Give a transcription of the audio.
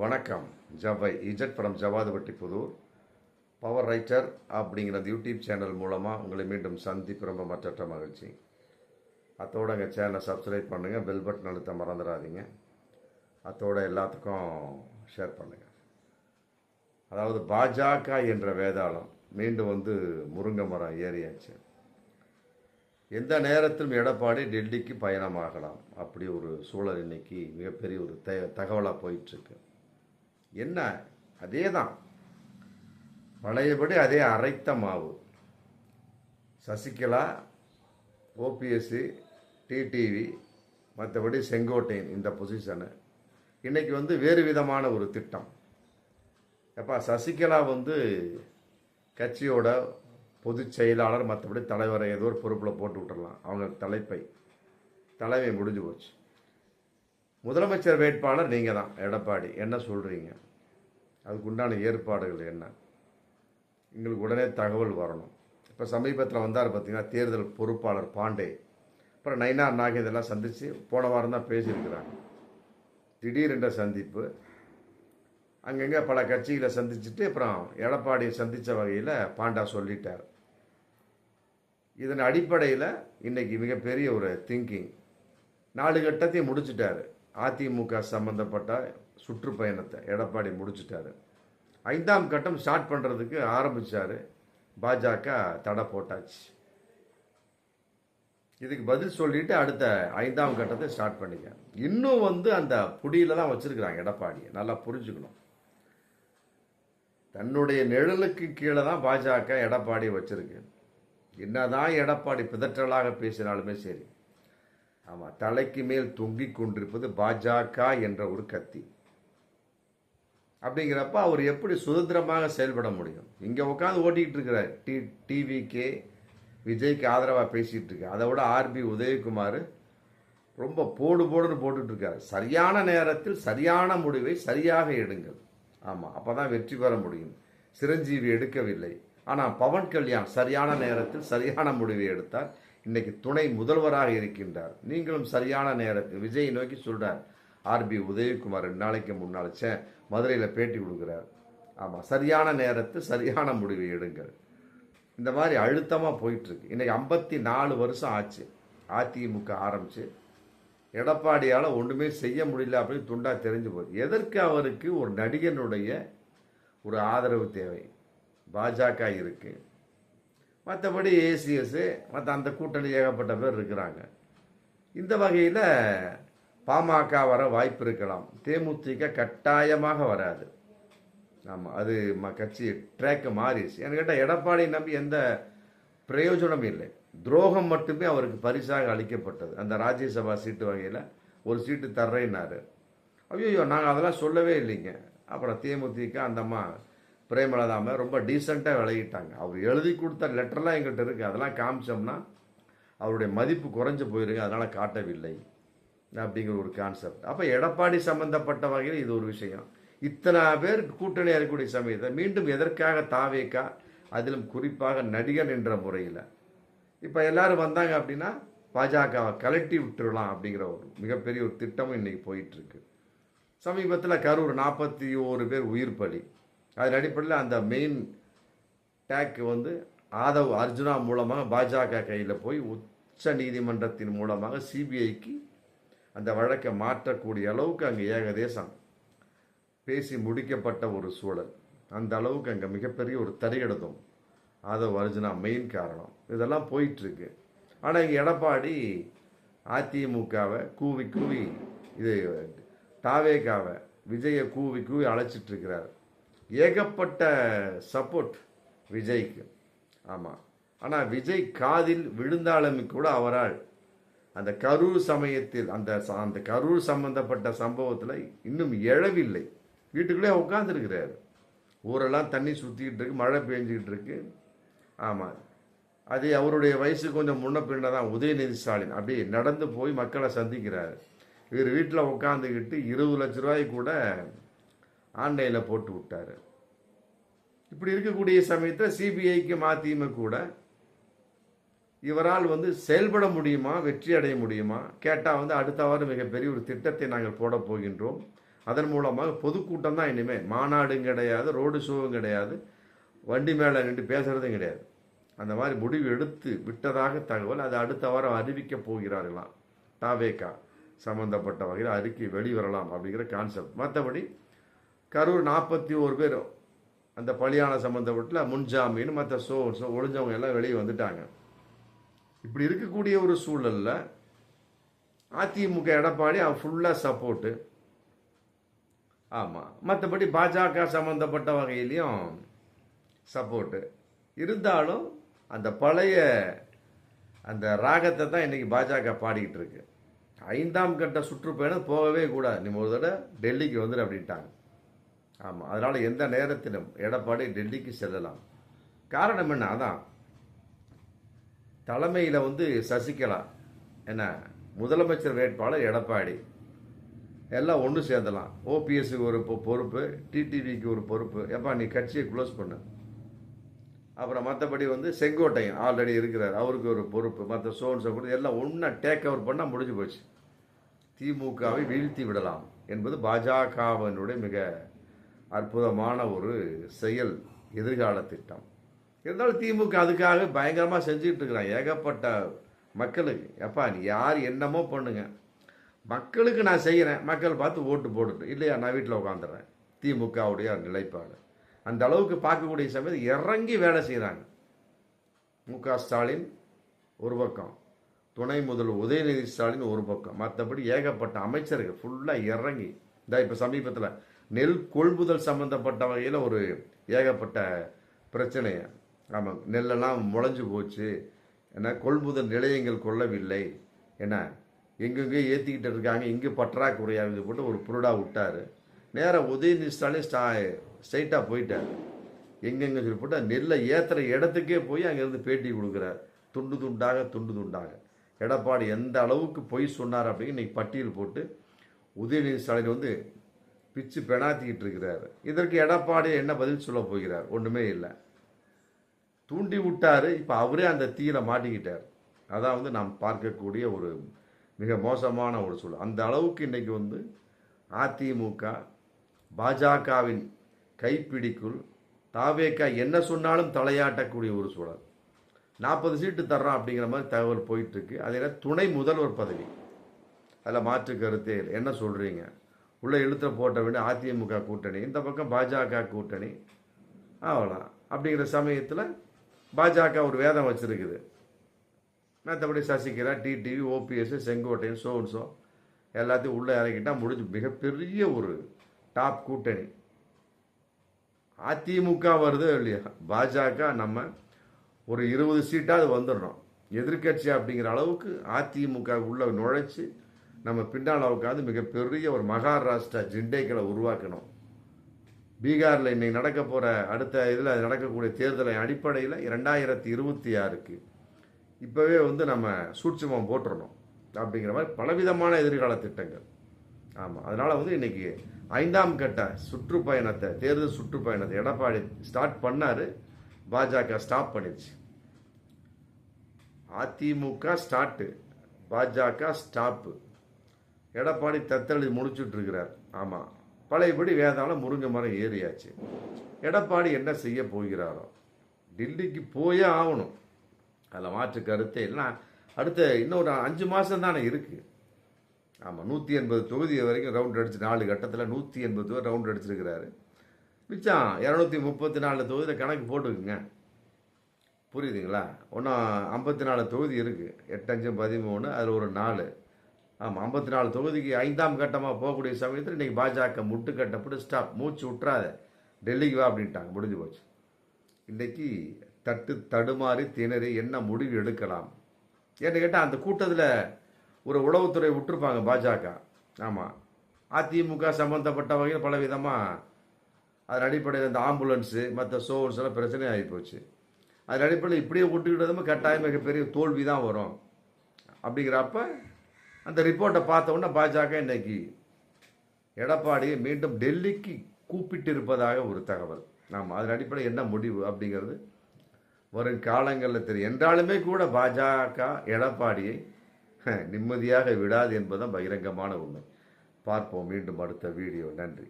வணக்கம். ஜவை Z from Javadupatti Pudur. Power writer அப்படிங்கிற அந்த யூடியூப் சேனல் மூலமாக உங்களை மீண்டும் சந்திப்பு ரொம்ப மற்ற மகிழ்ச்சி. அத்தோடு எங்கள் சேனலை சப்ஸ்கிரைப் பண்ணுங்கள் பெல் பட்டன் அழுத்த மறந்துடாதீங்க. அத்தோட எல்லாத்துக்கும் ஷேர் பண்ணுங்கள் அதாவது பாஜக என்ற வேதாளம் மீண்டும் வந்து முருங்கை மரம் ஏறியாச்சு. எந்த நேரத்திலும் எடப்பாடி டெல்லிக்கு பயணமாகலாம். அப்படி ஒரு சூழல் இன்னைக்கு மிகப்பெரிய ஒரு த தகவலாக போயிட்டுருக்கு என்ன? அதே தான் பழையபடி அதே அரைத்த மாவு. சசிகலா ஓபிஎஸ்சி டிடிவி மற்றபடி செங்கோட்டையன் இந்த பொசிஷனு இன்றைக்கி வந்து வேறு விதமான ஒரு திட்டம். எப்போ சசிகலா வந்து கட்சியோட பொதுச் செயலாளர் மற்றபடி தலைவரை ஏதோ ஒரு பொறுப்பில் போட்டு விட்டுடலாம் அவங்க தலைப்பை. தலைமை முடிஞ்சு போச்சு. முதலமைச்சர் வேட்பாளர் நீங்கள் தான் எடப்பாடி. என்ன சொல்கிறீங்க அதுக்கு உண்டான ஏற்பாடுகள் என்ன? எங்களுக்கு உடனே தகவல் வரணும். இப்போ சமீபத்தில் வந்தார் பார்த்தீங்கன்னா தேர்தல் பொறுப்பாளர் பாண்டே. அப்புறம் நைனார் நாகே இதெல்லாம் சந்தித்து போன வாரம் தான் பேசியிருக்கிறாங்க. திடீரென்ற சந்திப்பு. அங்கங்கே பல கட்சிகளை சந்திச்சுட்டு அப்புறம் எடப்பாடியை சந்தித்த வகையில் பாண்டா சொல்லிட்டார். இதன் அடிப்படையில் இன்றைக்கி மிகப்பெரிய ஒரு திங்கிங் நாலு கட்டத்தையும் முடிச்சிட்டாரு. அதிமுக சம்பந்தப்பட்ட சுற்றுப்பயணத்தை எடப்பாடி முடிச்சிட்டாரு. ஐந்தாம் கட்டம் ஸ்டார்ட் பண்ணுறதுக்கு ஆரம்பிச்சாரு. பாஜக தடை போட்டாச்சு. இதுக்கு பதில் சொல்லிட்டு அடுத்த ஐந்தாம் கட்டத்தை ஸ்டார்ட் பண்ணிக்க இன்னும் வந்து அந்த புடியில தான் வச்சுருக்குறாங்க எடப்பாடியை நல்லா புரிஞ்சுக்கணும். தன்னுடைய நிழலுக்கு கீழே தான் பாஜக எடப்பாடி வச்சுருக்கு. என்னதான் எடப்பாடி பிதற்றலாக பேசினாலுமே சரி ஆமாம் தலைக்கு மேல் தொங்கிக் கொண்டிருப்பது பாஜக என்ற ஒரு கத்தி. அப்படிங்கிறப்ப அவர் எப்படி சுதந்திரமாக செயல்பட முடியும்? இங்கே உட்காந்து ஓட்டிக்கிட்டு இருக்கிறார். டி டிவிக்கே விஜய்க்கு ஆதரவாக பேசிகிட்டு இருக்கார். அதை விட ஆர்பி உதயகுமார் ரொம்ப போடு போடுன்னு போட்டுட்டு சரியான நேரத்தில் சரியான முடிவை சரியாக எடுங்கள். ஆமாம் அப்போ தான் வெற்றி பெற முடியும். சிரஞ்சீவி எடுக்கவில்லை. ஆனால் பவன் கல்யாண் சரியான நேரத்தில் சரியான முடிவை எடுத்தார். இன்னைக்கு துணை முதல்வராக இருக்கின்றார். நீங்களும் சரியான நேரத்தில் விஜய் நோக்கி சொல்கிறார் ஆர்பி உதயகுமார் ரெண்டு நாளைக்கு முன்னால் சே மதுரையில் பேட்டி கொடுக்குறார். ஆமாம் சரியான நேரத்தில் சரியான முடிவை எடுங்கள். இந்த மாதிரி அழுத்தமாக போயிட்டுருக்கு. இன்றைக்கி ஐம்பத்தி நாலு வருஷம் ஆச்சு. அதிமுக ஆரம்பிச்சு. எடப்பாடியால் ஒன்றுமே செய்ய முடியல அப்படின்னு துண்டா தெரிஞ்சு போகுது. எதற்கு அவருக்கு ஒரு நடிகனுடைய ஒரு ஆதரவு தேவை? பாஜக இருக்குது மற்றபடி ஏசிஎஸ்ஸு மற்ற அந்த கூட்டணி ஏகப்பட்ட பேர் இருக்கிறாங்க. இந்த வகையில் பாமக வர வாய்ப்பு இருக்கலாம். தேமுதிக கட்டாயமாக வராது. ஆமாம் அது ம கட்சி ட்ராக்கு மாறிடுச்சு. எனக்கு கேட்டால் எடப்பாடி நம்பி எந்த பிரயோஜனமும் இல்லை. துரோகம் மட்டுமே அவருக்கு பரிசாக அளிக்கப்பட்டது. அந்த ராஜ்யசபா சீட்டு வகையில் ஒரு சீட்டு தர்றேன்னாரு. ஐயோ நாங்கள் அதெல்லாம் சொல்லவே இல்லைங்க. அப்புறம் தேமுதிக அந்தம்மா பிரேமலதாம ரொம்ப டீசெண்டாக விளையிட்டாங்க அவர் எழுதி கொடுத்த லெட்டர்லாம் எங்கள்கிட்ட இருக்குது அதெல்லாம் காமிச்சோம்னா அவருடைய மதிப்பு குறைஞ்சு போயிருக்கு. அதனால் காட்டவில்லை அப்படிங்கிற ஒரு கான்செப்ட் அப்போ எடப்பாடி சம்மந்தப்பட்ட வகையில் இது ஒரு விஷயம். இத்தனை பேர் கூட்டணி அறிக்கூடிய சமயத்தை மீண்டும் எதற்காக தாவேக்கா அதிலும் குறிப்பாக நடிகர் என்ற முறையில்? இப்போ எல்லாரும் வந்தாங்க அப்படின்னா பாஜகவை கலட்டி விட்டுடலாம் அப்படிங்கிற ஒரு மிகப்பெரிய ஒரு திட்டமும் இன்றைக்கி போயிட்டுருக்கு சமீபத்தில் கரூர் நாற்பத்தி ஓரு பேர் உயிர் பலி. அதன் அடிப்படையில் அந்த மெயின் டேக் வந்து ஆதவ் அர்ஜுனா மூலமாக பாஜக கையில் போய் உச்ச நீதிமன்றத்தின் மூலமாக சிபிஐக்கு அந்த வழக்கை மாற்றக்கூடிய அளவுக்கு அங்கே ஏகதேசம் பேசி முடிக்கப்பட்ட ஒரு சூழல். அந்த அளவுக்கு அங்கே மிகப்பெரிய ஒரு தறியெடுத்தும் ஆதவ் அர்ஜுனா மெயின் காரணம். இதெல்லாம் போயிட்டுருக்கு. ஆனால் இங்கே எடப்பாடி அதிமுகவை கூவி கூவி இது தாவேகாவை விஜயை கூவி கூவி அழைச்சிட்ருக்கிறார் ஏகப்பட்ட சப்போர்ட் விஜய்க்கு. ஆமாம் ஆனால் விஜய் காதில் விழுந்தாலுமே கூட அவரால் அந்த கரூர் சமயத்தில் அந்த அந்த கரூர் சம்பந்தப்பட்ட சம்பவத்தில் இன்னும் எழவில்லை. வீட்டுக்குள்ளே உட்காந்துருக்கிறாரு ஊரெல்லாம் தண்ணி சுற்றிக்கிட்டு இருக்கு மழை பெஞ்சிக்கிட்டு இருக்கு. ஆமாம் அது அவருடைய வயசு கொஞ்சம் முன்ன பின்ன தான் உதயநிதி ஸ்டாலின். அப்படியே நடந்து போய் மக்களை சந்திக்கிறார். இவர் வீட்டில் உட்காந்துக்கிட்டு இருபது லட்ச ரூபாய் கூட ஆன்லைனில் போட்டு விட்டார். இப்படி இருக்கக்கூடிய சமயத்தில் சிபிஐக்கு மதிமுக கூட இவரால் வந்து செயல்பட முடியுமா வெற்றி அடைய முடியுமா? கேட்டால் வந்து அடுத்த வாரம் மிகப்பெரிய ஒரு திட்டத்தை நாங்கள் போட போகின்றோம். அதன் மூலமாக பொதுக்கூட்டம் தான் இனிமேல் மாநாடும் கிடையாது ரோடு ஷோவும் கிடையாது வண்டி மேலே நின்று பேசுகிறதும் கிடையாது. அந்த மாதிரி முடிவு எடுத்து விட்டதாக தகவல் அது அடுத்த வாரம் அறிவிக்க போகிறார்களாம். தாவேக்கா சம்பந்தப்பட்ட வகையில் அறிக்கை வெளிவரலாம் அப்படிங்கிற கான்செப்ட் மற்றபடி கரூர் நாற்பத்தி ஒரு பேர். அந்த பலியான சம்பந்தப்பட்ட முன்ஜாமீன் மற்ற சோ சோ ஒளிஞ்சவங்க எல்லாம் வெளியே வந்துட்டாங்க. இப்படி இருக்கக்கூடிய ஒரு சூழலில் அதிமுக எடப்பாடி அவன் ஃபுல்லாக சப்போர்ட்டு ஆமாம் மற்றபடி பாஜக சம்மந்தப்பட்ட வகையிலையும் சப்போர்ட்டு இருந்தாலும் அந்த பழைய அந்த ராகத்தை தான் இன்றைக்கி பாஜக பாடிக்கிட்டு இருக்கு. ஐந்தாம் கட்ட சுற்றுப்பயணம் போகவே கூடாது. நீ ஒரு தடவை டெல்லிக்கு வந்துடு அப்படின்ட்டாங்க. ஆமாம் அதனால் எந்த நேரத்திலும் எடப்பாடி டெல்லிக்கு செல்லலாம். காரணம் என்ன? அதான் தலைமையில் வந்து சசிகலா என்ன முதலமைச்சர் வேட்பாளர் எடப்பாடி. எல்லாம் ஒன்று சேர்ந்தலாம். ஓபிஎஸ்க்கு ஒரு பொறுப்பு டிடிவிக்கு ஒரு பொறுப்பு. எப்பா நீ கட்சியை க்ளோஸ் பண்ணு. அப்புறம் மற்றபடி வந்து செங்கோட்டையன் ஆல்ரெடி இருக்கிறார். அவருக்கு ஒரு பொறுப்பு. மற்ற சோன்ஸை கூட எல்லாம் ஒன்றா டேக் ஓவர் பண்ணால் முடிஞ்சு போச்சு. திமுகவை வீழ்த்தி விடலாம் என்பது பாஜகவினுடைய மிக அற்புதமான ஒரு செயல் எதிர்கால திட்டம். இருந்தாலும் திமுக அதுக்காக பயங்கரமாக செஞ்சுக்கிட்டு இருக்கிறான் ஏகப்பட்ட மக்களுக்கு. எப்பா நீ யார் என்னமோ பண்ணுங்க. மக்களுக்கு நான் செய்கிறேன் மக்கள் பார்த்து ஓட்டு போட்டுட்டு இல்லையா? நான் வீட்டில் உட்காந்துடுறேன் திமுகவுடைய நிலைப்பாடு. அந்த அளவுக்கு பார்க்கக்கூடிய சமயத்தில் இறங்கி வேலை செய்கிறாங்க மு க ஸ்டாலின் ஒரு பக்கம். துணை முதல்வர் உதயநிதி ஸ்டாலின் ஒரு பக்கம். மற்றபடி ஏகப்பட்ட அமைச்சர்கள் ஃபுல்லாக இறங்கி. இந்த இப்போ சமீபத்தில் நெல் கொள்முதல் சம்மந்தப்பட்ட வகையில் ஒரு ஏகப்பட்ட பிரச்சனை. ஆமாம் நெல்லெல்லாம் முளைஞ்சு போச்சு. ஏன்னா கொள்முதல் நிலையங்கள் கொள்ளவில்லை என்ன எங்கெங்கே ஏற்றிக்கிட்டு இருக்காங்க. இங்கே பற்றாக்குறையாக போட்டு ஒரு புருடாக விட்டார். நேராக உதயநிதி ஸ்டாலின் ஸ்டா ஸ்ட்ரைட்டாக போயிட்டார். எங்கெங்கே சொல்லி போட்டு நெல்லை ஏற்றுற இடத்துக்கே போய் அங்கேருந்து பேட்டி கொடுக்குறார். துண்டு துண்டாக துண்டு துண்டாக. எடப்பாடி எந்த அளவுக்கு பொய் சொன்னார் அப்படின்னு இன்றைக்கி பட்டியல் போட்டு உதயநிதி ஸ்டாலின் வந்து பிச்சு பெணாத்திக்கிட்டு இருக்கிறார். இதற்கு எடப்பாடி என்ன பதில் சொல்ல போகிறார்? ஒன்றுமே இல்லை. தூண்டி விட்டார் இப்போ அவரே அந்த தீயில மாட்டிக்கிட்டார். அதான் வந்து நாம் பார்க்கக்கூடிய ஒரு மிக மோசமான ஒரு சூழல். அந்த அளவுக்கு இன்னைக்கு வந்து அதிமுக பாஜகவின் கைப்பிடிக்குள் தாவேக்கா என்ன சொன்னாலும் தலையாட்டக்கூடிய ஒரு சூழல். நாற்பது சீட்டு தர்றோம் அப்படிங்கிற மாதிரி தகவல் போயிட்டு இருக்கு. அதில் துணை முதல்வர் பதவி. அதில் மாற்று கருத்தே இல்லை. என்ன சொல்றீங்க? உள்ளே இழுத்த போட்ட வேண்டிய அதிமுக கூட்டணி இந்த பக்கம் பாஜக கூட்டணி ஆகலாம் அப்படிங்கிற சமயத்தில் பாஜக ஒரு வேதம் வச்சிருக்குது. மற்றபடி சசிகலா டிடிவி ஓபிஎஸ் செங்கோட்டையன் சோன்சோ எல்லாத்தையும் உள்ளே இறக்கிட்டால் முடிஞ்சு மிகப்பெரிய ஒரு டாப் கூட்டணி. அதிமுக வருது இல்லையா பாஜக நம்ம ஒரு இருபது சீட்டாவது வந்துடணும் எதிர்க்கட்சி அப்படிங்கிற அளவுக்கு அதிமுக உள்ள நுழைச்சி நம்ம பின்னால் உட்காந்து மிகப்பெரிய ஒரு மகாராஷ்டிரா ஜிண்டேக்களை உருவாக்கணும். பீகாரில் இன்னைக்கு நடக்க போகிற அடுத்த இதில் நடக்கக்கூடிய தேர்தலின் அடிப்படையில் இரண்டாயிரத்தி இருபத்தி ஆறுக்கு இப்போவே வந்து நம்ம சூட்சமம் போட்டுடணும் அப்படிங்கிற மாதிரி பலவிதமான எதிர்கால திட்டங்கள். ஆமாம் அதனால் வந்து இன்றைக்கி ஐந்தாம் கட்ட சுற்றுப்பயணத்தை தேர்தல் சுற்றுப்பயணத்தை எடப்பாடி ஸ்டார்ட் பண்ணார் பாஜக ஸ்டாப் பண்ணிடுச்சு. Athimuka start Bajaka stop. Edappadi தத்தளி முடிச்சுட்டு இருக்கிறார் ஆமாம் பழையபடி வேதாளம் முருங்கை மரம் ஏறியாச்சு. எடப்பாடி என்ன செய்ய போகிறாரோ? டெல்லிக்கு போயே ஆகணும். அதில் மாற்று கருத்தே இல்லை. அடுத்த இன்னொரு அஞ்சு மாதம் தானே இருக்குது ஆமாம் நூற்றி எண்பது தொகுதி வரைக்கும் ரவுண்ட் அடிச்சு நாலு கட்டத்தில் நூற்றி எண்பது பேர் ரவுண்ட் அடிச்சிருக்கிறாரு. மிச்சம் இரநூத்தி முப்பத்தி நாலு தொகுதியில் கணக்கு போட்டுக்குங்க. புரியுதுங்களா? ஒன்றும் ஐம்பத்தி நாலு தொகுதி இருக்குது எட்டஞ்சு பதிமூணு அதில் ஒரு நாலு. ஆமாம் ஐம்பத்தி நாலு தொகுதிக்கு ஐந்தாம் கட்டமாக போகக்கூடிய சமயத்தில் இன்றைக்கி பாஜக முட்டு கட்டப்பட்டு ஸ்டாப் மூச்சு விட்றாத டெல்லிக்கு வா அப்படின்ட்டாங்க முடிஞ்சு போச்சு. இன்றைக்கி தட்டு தடுமாறி திணறி என்ன முடிவு எடுக்கலாம்? ஏன்னு கேட்டால் அந்த கூட்டத்தில் ஒரு உளவுத்துறை விட்டுருப்பாங்க பாஜக. ஆமாம் அதிமுக சம்மந்தப்பட்ட வகையில் பல விதமாக அதன் அடிப்படையில் இந்த ஆம்புலன்ஸு மற்ற சோர்ஸ் எல்லாம் பிரச்சனை ஆகி போச்சு. அதன் அடிப்படையில் இப்படியே விட்டுக்கிட்டதுமே கட்டாயம் மிகப்பெரிய தோல்வி தான் வரும். அப்படிங்கிறப்ப அந்த ரிப்போர்ட்டை பார்த்த உடனே பாஜக இன்னைக்கு எடப்பாடியை மீண்டும் டெல்லிக்கு கூப்பிட்டு இருப்பதாக ஒரு தகவல். நாம் அதன் அடிப்படையில் என்ன முடிவு அப்படிங்கிறது வரும் காலங்களில் தெரியும். என்றாலுமே கூட பாஜக எடப்பாடியை நிம்மதியாக விடாது என்பதுதான் பகிரங்கமான உண்மை. பார்ப்போம் மீண்டும் அடுத்த வீடியோ. நன்றி.